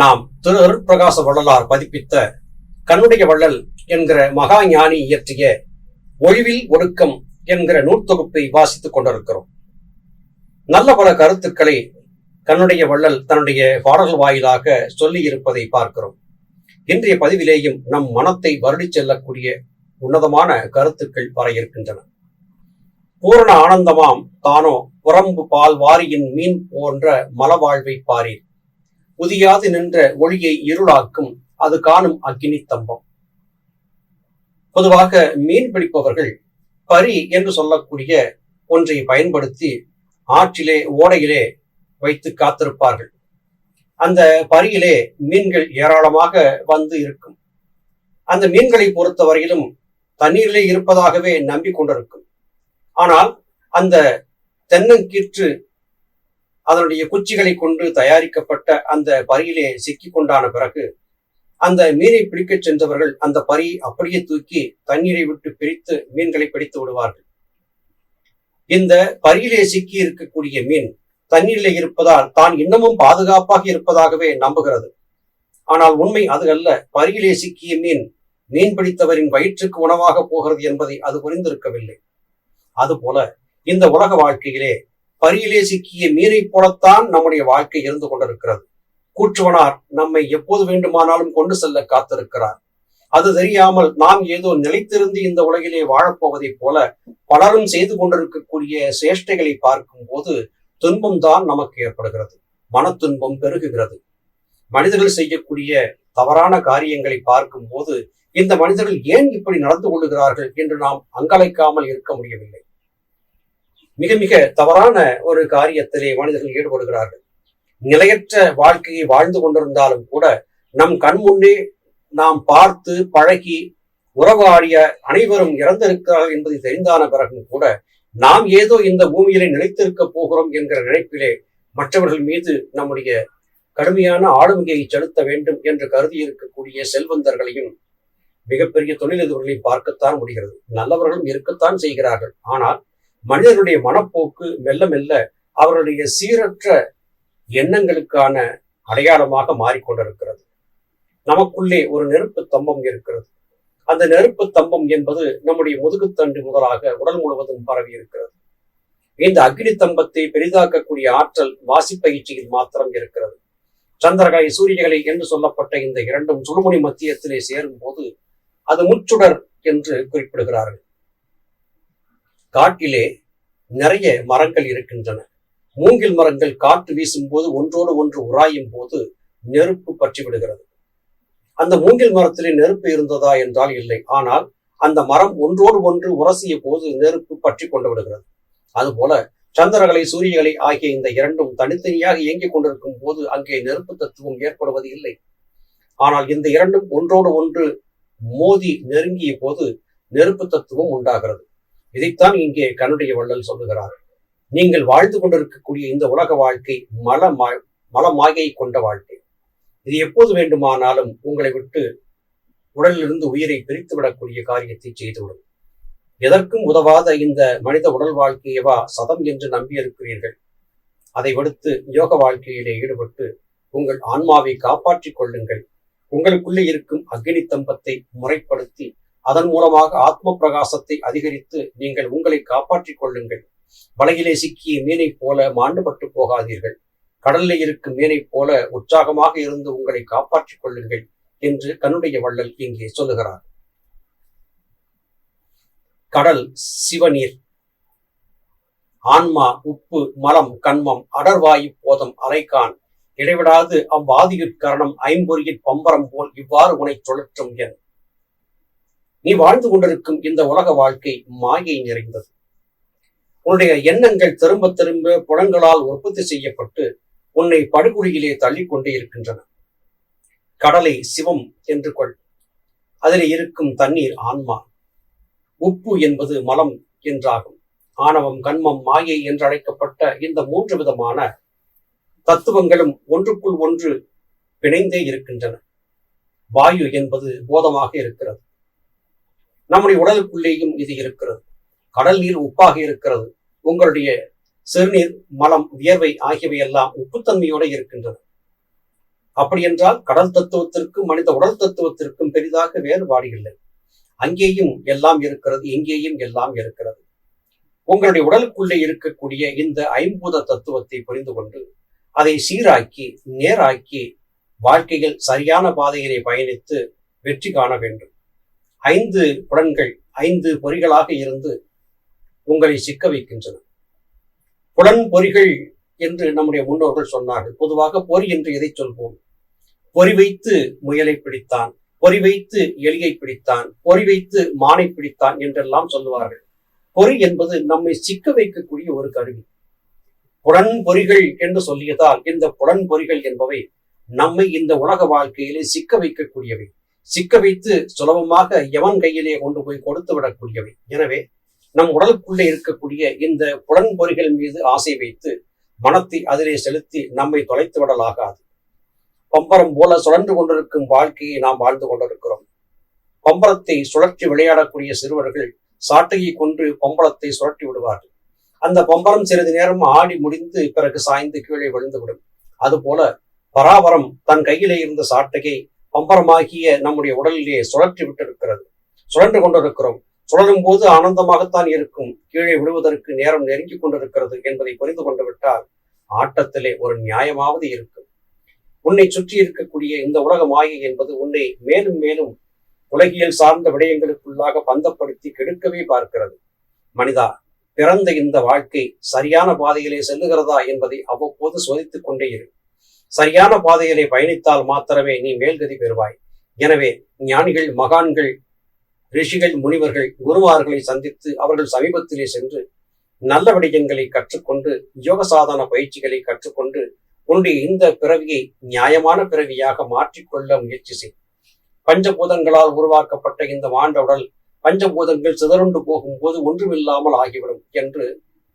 நாம் திரு அருட்பிரகாச வள்ளலார் பதிப்பித்த கண்ணுடைய வள்ளல் என்கிற மகா ஞானி இயற்றிய ஒழிவில் ஒடுக்கம் என்கிற நூற்தொகுப்பை வாசித்துக் கொண்டிருக்கிறோம். நல்ல பல கருத்துக்களை கண்ணுடைய வள்ளல் தன்னுடைய பாடல்கள் வாயிலாக சொல்லி இருப்பதை பார்க்கிறோம். இன்றைய பதிவிலேயும் நம் மனத்தை வருடி செல்லக்கூடிய உன்னதமான கருத்துக்கள் வர இருக்கின்றன. பூரண ஆனந்தமாம் தானோ புறம்பு பால் வாரியின் மீன் போன்ற மலவாழ்வை பாரீர். உதியாது நின்ற ஒளியை இருளாக்கும் அது காணும் அக்கினி தம்பம் பொதுவாக மீன் பிடிப்பவர்கள் பரி என்று சொல்லக்கூடிய ஒன்றை பயன்படுத்தி ஆற்றிலே ஓடையிலே வைத்து காத்திருப்பார்கள். அந்த பரியிலே மீன்கள் ஏராளமாக வந்து இருக்கும். அந்த மீன்களை பொறுத்தவரையிலும் தண்ணீரிலே இருப்பதாகவே நம்பிக்கொண்டிருக்கும். ஆனால் அந்த தென்னங்கீற்று அதனுடைய குச்சிகளை கொண்டு தயாரிக்கப்பட்ட அந்த பரியிலே சிக்கிக் கொண்டான பிறகு அந்த மீனை பிடிக்கச் சென்றவர்கள் அந்த பரியை அப்படியே தூக்கி தண்ணீரை விட்டு பிரித்து மீன்களை பிடித்து விடுவார்கள். இந்த பரியிலே சிக்கி இருக்கக்கூடிய மீன் தண்ணீரிலே இருப்பதால் தான் இன்னமும் பாதுகாப்பாக இருப்பதாகவே நம்புகிறது. ஆனால் உண்மை அது அல்ல பரியிலே சிக்கிய மீன் மீன் பிடித்தவரின் வயிற்றுக்கு உணவாக போகிறது என்பதை அது புரிந்திருக்கவில்லை. அதுபோல இந்த உலக வாழ்க்கையிலே பரியிலே சிக்கிய மீனை போலத்தான் நம்முடைய வாழ்க்கை இருந்து கொண்டிருக்கிறது. கூற்றுவனார் நம்மை எப்போது வேண்டுமானாலும் கொண்டு செல்ல காத்திருக்கிறார். அது தெரியாமல் நாம் ஏதோ நிலைத்திருந்து இந்த உலகிலே வாழப்போவதைப் போல பலரும் செய்து கொண்டிருக்கக்கூடிய சேஷ்டைகளை பார்க்கும் போது துன்பம் தான் நமக்கு ஏற்படுகிறது. மன துன்பம் பெருகுகிறது. மனிதர்கள் செய்யக்கூடிய தவறான காரியங்களை பார்க்கும் போது இந்த மனிதர்கள் ஏன் இப்படி நடந்து கொள்ளுகிறார்கள் என்று நாம் அங்கலைக்காமல் இருக்க முடியவில்லை. மிக மிக தவறான ஒரு காரியத்திலே மனிதர்கள் ஈடுபடுகிறார்கள். நிலையற்ற வாழ்க்கையை வாழ்ந்து கொண்டிருந்தாலும் கூட நம் கண் முன்னே நாம் பார்த்து பழகி உறவாடிய அனைவரும் இறந்திருக்கிறார்கள் என்பதை தெரிந்தான பிறகும் கூட நாம் ஏதோ இந்த பூமியிலே நிலைத்திருக்க போகிறோம் என்கிற நினைப்பிலே மற்றவர்கள் மீது நம்முடைய கடுமையான ஆளுமையை செலுத்த வேண்டும் என்று கருதி இருக்கக்கூடிய செல்வந்தர்களையும் மிகப்பெரிய தொழிலதிபர்களையும் பார்க்கத்தான் முடிகிறது. நல்லவர்களும் இருக்கத்தான் செய்கிறார்கள். ஆனால் மனிதனுடைய மனப்போக்கு மெல்ல மெல்ல அவர்களுடைய சீரற்ற எண்ணங்களுக்கான அடையாளமாக மாறிக்கொண்டிருக்கிறது. நமக்குள்ளே ஒரு நெருப்பு தம்பம் இருக்கிறது. அந்த நெருப்பு தம்பம் என்பது நம்முடைய முதுகுத்தண்டு முதலாக உடல் முழுவதும் பரவி இருக்கிறது. இந்த அக்னி தம்பத்தை பெரிதாக்கக்கூடிய ஆற்றல் வாசிப்பயிற்சியில் மாத்திரம் இருக்கிறது. சந்திரகலை சூரியகலை என்று சொல்லப்பட்ட இந்த இரண்டும் சுடுமுனை மத்தியத்திலே சேரும் போது அது முச்சுடர் என்று குறிப்பிடுகிறார்கள். காட்டிலே நிறைய மரங்கள் இருக்கின்றன. மூங்கில் மரங்கள் காற்று வீசும் போது ஒன்றோடு ஒன்று உராயும் போது நெருப்பு பற்றி விடுகிறது அந்த மூங்கில் மரத்திலே நெருப்பு இருந்ததா என்றால் இல்லை. ஆனால் அந்த மரம் ஒன்றோடு ஒன்று உரசிய போது நெருப்பு பற்றி கொண்டு விடுகிறது. அதுபோல சந்திரகலை சூரியகலை ஆகிய இந்த இரண்டும் தனித்தனியாக இயங்கிக் கொண்டிருக்கும் போது அங்கே நெருப்பு தத்துவம் ஏற்படுவது இல்லை. ஆனால் இந்த இரண்டும் ஒன்றோடு ஒன்று மோதி நெருங்கிய போது நெருப்பு தத்துவம் உண்டாகிறது. இதைத்தான் இங்கே கண்ணுடைய வள்ளல் சொல்லுகிறார். நீங்கள் வாழ்ந்து கொண்டிருக்கக்கூடிய இந்த உலக வாழ்க்கை மல மலமாயை கொண்ட வாழ்க்கை. இது எப்போது வேண்டுமானாலும் உங்களை விட்டு உடலிலிருந்து உயிரை பிரித்து விடக்கூடிய காரியத்தை செய்துவிடும். எதற்கும் உதவாத இந்த மனித உடல் வாழ்க்கையவா சதம் என்று நம்பியிருக்கிறீர்கள். அதை விடுத்து யோக வாழ்க்கையிலே ஈடுபட்டு உங்கள் ஆன்மாவை காப்பாற்றிக் கொள்ளுங்கள். உங்களுக்குள்ளே இருக்கும் அக்னி தம்பத்தை முறைப்படுத்தி அதன் மூலமாக ஆத்ம பிரகாசத்தை அதிகரித்து நீங்கள் உங்களை காப்பாற்றிக் கொள்ளுங்கள். வலையிலே சிக்கிய மீனைப் போல மாண்டுபட்டு போகாதீர்கள். கடல்ல இருக்கும் மீனைப் போல உற்சாகமாக இருந்து உங்களை காப்பாற்றிக் கொள்ளுங்கள் என்று கண்ணுடைய வள்ளல் இங்கே சொல்லுகிறார். கடல் சிவநீர். ஆன்மா உப்பு மலம் கண்மம் அடர்வாயு போதம் அலைக்கான். இடைவிடாது அவ்வாதியுட்கரணம் ஐம்பொறியின் பம்பரம் போல் இவ்வாறு உனை சுழற்றும் என். நீ வாழ்ந்து கொண்டிருக்கும் இந்த உலக வாழ்க்கை மாயை நிறைந்தது. உன்னுடைய எண்ணங்கள் திரும்ப திரும்ப புலங்களால் உற்பத்தி செய்யப்பட்டு உன்னை படுகொலியிலே தள்ளி கொண்டே இருக்கின்றன. கடலை சிவம் என்று கொள். அதில் இருக்கும் தண்ணீர் ஆன்மா. உப்பு என்பது மலம் என்றாகும். ஆணவம் கண்மம் மாயை என்று அழைக்கப்பட்ட இந்த மூன்று விதமான தத்துவங்களும் ஒன்றுக்குள் ஒன்று பிணைந்தே இருக்கின்றன. வாயு என்பது போதமாக இருக்கிறது. நம்முடைய உடலுக்குள்ளேயும் இது இருக்கிறது. கடல் நீர் உப்பாக இருக்கிறது. உங்களுடைய சிறுநீர் மலம் வியர்வை ஆகியவை எல்லாம் உப்புத்தன்மையோடு இருக்கின்றன. அப்படி என்றால் கடல் தத்துவத்திற்கும் மனித உடல் தத்துவத்திற்கும் பெரிதாக வேறுபாடு இல்லை. அங்கேயும் எல்லாம் இருக்கிறது இங்கேயும் எல்லாம் இருக்கிறது. உங்களுடைய உடலுக்குள்ளே இருக்கக்கூடிய இந்த ஐம்பூத தத்துவத்தை புரிந்து கொண்டு அதை சீராக்கி நேராக்கி வாழ்க்கையில் சரியான பாதையினை பயணித்து வெற்றி காண வேண்டும். ஐந்து புலன்கள் ஐந்து பொறிகளாக இருந்து உங்களை சிக்க வைக்கின்றன. புலன் பொறிகள் என்று நம்முடைய முன்னோர்கள் சொன்னார்கள். பொதுவாக பொறி என்று எதை சொல்வோம்? பொறி வைத்து முயலை பிடித்தான் பொறி வைத்து எலியை பிடித்தான் பொறி வைத்து மானை பிடித்தான் என்றெல்லாம் சொல்லுவார்கள். பொறி என்பது நம்மை சிக்க வைக்கக்கூடிய ஒரு கருவி. புலன் பொறிகள் என்று சொல்லியதால் இந்த புலன் பொறிகள் என்பவை நம்மை இந்த உலக வாழ்க்கையிலே சிக்க வைக்கக்கூடியவை. சிக்க வைத்து சுலபமாக எவன் கையிலே கொண்டு போய் கொடுத்து விடக்கூடியவை. எனவே நம் உடலுக்குள்ளே இருக்கக்கூடிய இந்த புலன்பொறிகள் மீது ஆசை வைத்து மனத்தை அதிலே செலுத்தி நம்மை தொலைத்து விடலாகாது. பம்பரம் போல சுழன்று கொண்டிருக்கும் வாழ்க்கையை நாம் வாழ்ந்து கொண்டிருக்கிறோம். பம்பரத்தை சுழற்றி விளையாடக்கூடிய சிறுவர்கள் சாட்டையை கொண்டு பம்பரத்தை சுழட்டி விடுவார்கள். அந்த பம்பரம் சிறிது நேரம் ஆடி முடிந்து பிறகு சாய்ந்து கீழே விழுந்துவிடும். அதுபோல பராபரம் தன் கையிலே இருந்த சாட்டையை பம்பரமாகிய நம்முடைய உடலிலே சுழற்றி விட்டிருக்கிறது. சுழன்று கொண்டிருக்கிறோம். சுழலும் போது ஆனந்தமாகத்தான் இருக்கும். கீழே விடுவதற்கு நேரம் நெருங்கிக் கொண்டிருக்கிறது என்பதை புரிந்து கொண்டு விட்டால் ஆட்டத்திலே ஒரு நியாயமாவது இருக்கும். உன்னை சுற்றி இருக்கக்கூடிய இந்த உலக மாயை என்பது உன்னை மேலும் மேலும் உலகியல் சார்ந்த விடயங்களுக்குள்ளாக பந்தப்படுத்தி கெடுக்கவே பார்க்கிறது. மனிதா பிறந்த இந்த வாழ்க்கை சரியான பாதையிலே செல்லுகிறதா என்பதை அவ்வப்போது சோதித்துக் கொண்டே இருக்கும் சரியான பாதையிலே பயணித்தால் மாத்திரமே நீ மேல்கதி பெறுவாய். எனவே ஞானிகள் மகான்கள் ரிஷிகள் முனிவர்கள் குருவார்களை சந்தித்து அவர்கள் சமீபத்திலே சென்று நல்ல விடயங்களை கற்றுக்கொண்டு யோக சாதன பயிற்சிகளை கற்றுக்கொண்டு உன்னுடைய இந்த பிறவியை நியாயமான பிறவியாக மாற்றிக்கொள்ள முயற்சி செய். பஞ்சபூதங்களால் உருவாக்கப்பட்ட இந்த மாண்ட உடல் பஞ்சபூதங்கள் சிதறுண்டு போகும்போது ஒன்றுமில்லாமல் ஆகிவிடும் என்று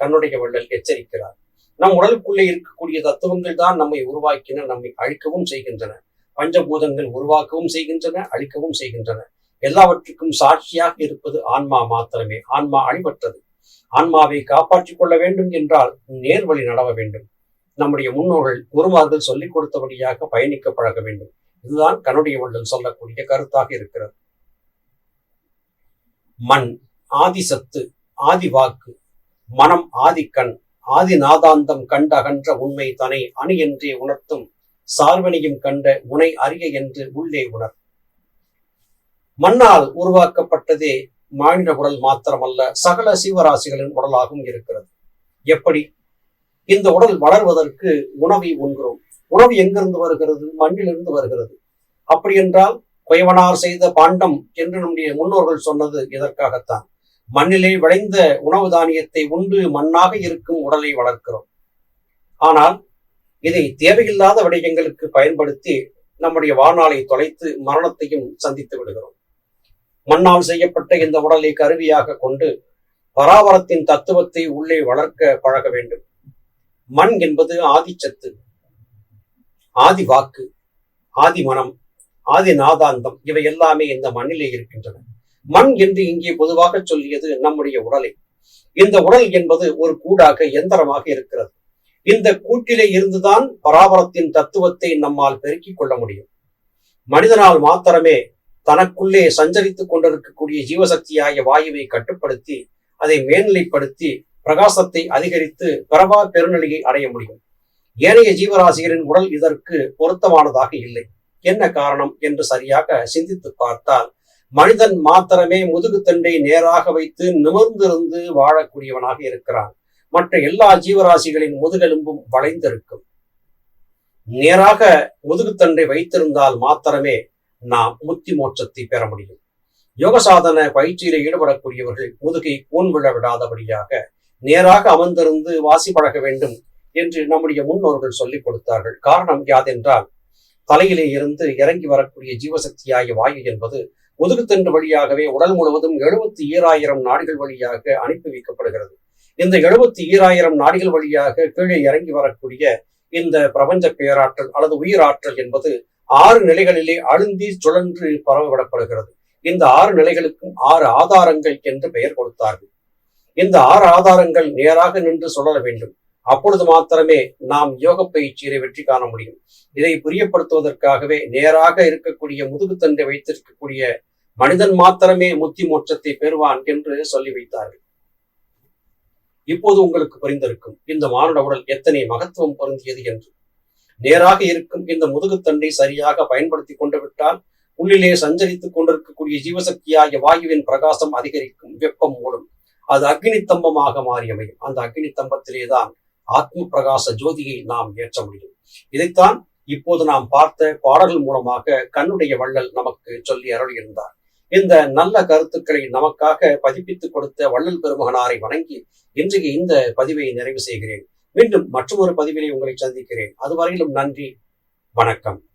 கண்ணுடைய வள்ளல் எச்சரிக்கிறார். நம் உடலுக்குள்ளே இருக்கக்கூடிய தத்துவங்கள் தான் நம்மை உருவாக்கின நம்மை அழிக்கவும் செய்கின்றன. பஞ்சபூதங்கள் உருவாக்கவும் செய்கின்றன அழிக்கவும் செய்கின்றன. எல்லாவற்றுக்கும் சாட்சியாக இருப்பது ஆன்மா மாத்திரமே. ஆன்மா அழிவற்றது. ஆன்மாவை காப்பாற்றிக் கொள்ள வேண்டும் என்றால் நேர்வழி நடவ வேண்டும். நம்முடைய முன்னோர்கள் குருமார்கள் சொல்லிக் கொடுத்தபடியாக பயணிக்க பழக வேண்டும். இதுதான் கனுடைய வள்ளல் சொல்லக்கூடிய கருத்தாக இருக்கிறது. மண் ஆதி சத்து ஆதி வாக்கு மனம் ஆதிக்கண் ஆதிநாதாந்தம் கண்ட அகன்ற உண்மை தனை அணி என்றே உணர்த்தும். சார்வனியும் கண்ட உனை அறிய என்று உள்ளே உணர். மண்ணால் உருவாக்கப்பட்டதே மாநில உடல் மாத்திரமல்ல சகல சீவராசிகளின் உடலாகவும் இருக்கிறது. எப்படி? இந்த உடல் வளர்வதற்கு உணவை உண்கிறோம். உணவு எங்கிருந்து வருகிறது? மண்ணிலிருந்து வருகிறது. அப்படி என்றால் குயவனார் செய்த பாண்டம் என்று நம்முடைய முன்னோர்கள் சொன்னது இதற்காகத்தான். மண்ணிலே விளைந்த உணவு தானியத்தை உண்டு மண்ணாக இருக்கும் உடலை வளர்க்கிறோம். ஆனால் இதை தேவையில்லாத விடயங்களுக்கு பயன்படுத்தி நம்முடைய வாழ்நாளை தொலைத்து மரணத்தையும் சந்தித்து விடுகிறோம். மண்ணால் செய்யப்பட்ட இந்த உடலை கருவியாக கொண்டு பராவரத்தின் தத்துவத்தை உள்ளே வளர்க்க பழக வேண்டும். மண் என்பது ஆதிச்சத்து ஆதி வாக்கு ஆதி மனம் ஆதி நாதாந்தம் இவை எல்லாமே இந்த மண்ணிலே இருக்கின்றன. மண் என்று இங்கே பொதுவாக சொல்லியது நம்முடைய உடலை. இந்த உடல் என்பது ஒரு கூடாக எந்திரமாக இருக்கிறது. இந்த கூட்டிலே இருந்துதான் பராபரத்தின் தத்துவத்தை நம்மால் பெருக்கிக் கொள்ள முடியும். மனிதனால் மாத்திரமே தனக்குள்ளே சஞ்சரித்துக் கொண்டிருக்கக்கூடிய ஜீவசக்தியாகிய வாயுவை கட்டுப்படுத்தி அதை மேல்நிலைப்படுத்தி பிரகாசத்தை அதிகரித்து பிரபா பெருநிலையை அடைய முடியும். ஏனைய ஜீவராசிகளின் உடல் இதற்கு பொருத்தமானதாக இல்லை. என்ன காரணம் என்று சரியாக சிந்தித்து பார்த்தால் மனிதன் மாத்திரமே முதுகுத்தண்டை நேராக வைத்து நிமிர்ந்திருந்து வாழக்கூடியவனாக இருக்கிறான். மற்ற எல்லா ஜீவராசிகளின் முதுகெலும்பும் வளைந்திருக்கும். நேராக முதுகுத்தண்டை வைத்திருந்தால் மாத்திரமே நாம் முத்தி மோட்சத்தை பெற முடியும். யோக சாதன பயிற்சியில ஈடுபடக்கூடியவர்கள் முதுகை கூன் விழ விடாதபடியாக நேராக அமர்ந்திருந்து வாசி பழக வேண்டும் என்று நம்முடைய முன்னோர்கள் சொல்லிக் கொடுத்தார்கள். காரணம் யாதென்றால் தலையிலே இருந்து இறங்கி வரக்கூடிய ஜீவசக்தியாகிய வாயு என்பது முதுகுத்தண்டு வழியாகவே உடல் முழுவதும் எழுபத்தி ஈராயிரம் நாடுகள் வழியாக அனுப்பி வைக்கப்படுகிறது. இந்த எழுபத்தி ஈராயிரம் நாடுகள் வழியாக கீழே இறங்கி வரக்கூடிய இந்த பிரபஞ்ச பேராற்றல் அல்லது உயிராற்றல் என்பது ஆறு நிலைகளிலே அழுந்தி சுழன்று பரவவிடப்படுகிறது. இந்த ஆறு நிலைகளுக்கும் ஆறு ஆதாரங்கள் என்று பெயர் கொடுத்தார்கள். இந்த ஆறு ஆதாரங்கள் நேராக நின்று சுழல வேண்டும். அப்பொழுது மாத்திரமே நாம் யோக பயிற்சியை வெற்றி காண முடியும். இதை புரியப்படுத்துவதற்காகவே நேராக இருக்கக்கூடிய முதுகுத்தண்டை வைத்திருக்கக்கூடிய மனிதன் மாத்திரமே முத்தி மோட்சத்தை பெறுவான் என்று சொல்லி வைத்தார்கள். இப்போது உங்களுக்கு புரிந்திருக்கும் இந்த மானுட உடல் எத்தனை மகத்துவம் பொருந்தியது என்று. நேராக இருக்கும் இந்த முதுகுத்தண்டை சரியாக பயன்படுத்தி கொண்டு விட்டால் உள்ளிலே சஞ்சரித்துக் கொண்டிருக்கக்கூடிய ஜீவசக்தியாகிய வாயுவின் பிரகாசம் அதிகரிக்கும் வெப்பம் மூலம் அது அக்னி தம்பமாக மாறி அமையும். அந்த அக்னி தம்பத்திலேதான் ஆத்ம பிரகாச ஜோதியை நாம் ஏற்ற முடியும். இதைத்தான் இப்போது நாம் பார்த்த பாடல்கள் மூலமாக கண்ணுடைய வள்ளல் நமக்கு சொல்லி அருளியிருந்தார். இந்த நல்ல கருத்துக்களை நமக்காக பதிப்பித்துக் கொடுத்த வள்ளல் பெருமகனாரை வணங்கி இன்றைக்கு இந்த பதிவை நிறைவு செய்கிறேன். மீண்டும் மற்றொரு பதிவிலே உங்களை சந்திக்கிறேன். அதுவரையிலும் நன்றி வணக்கம்.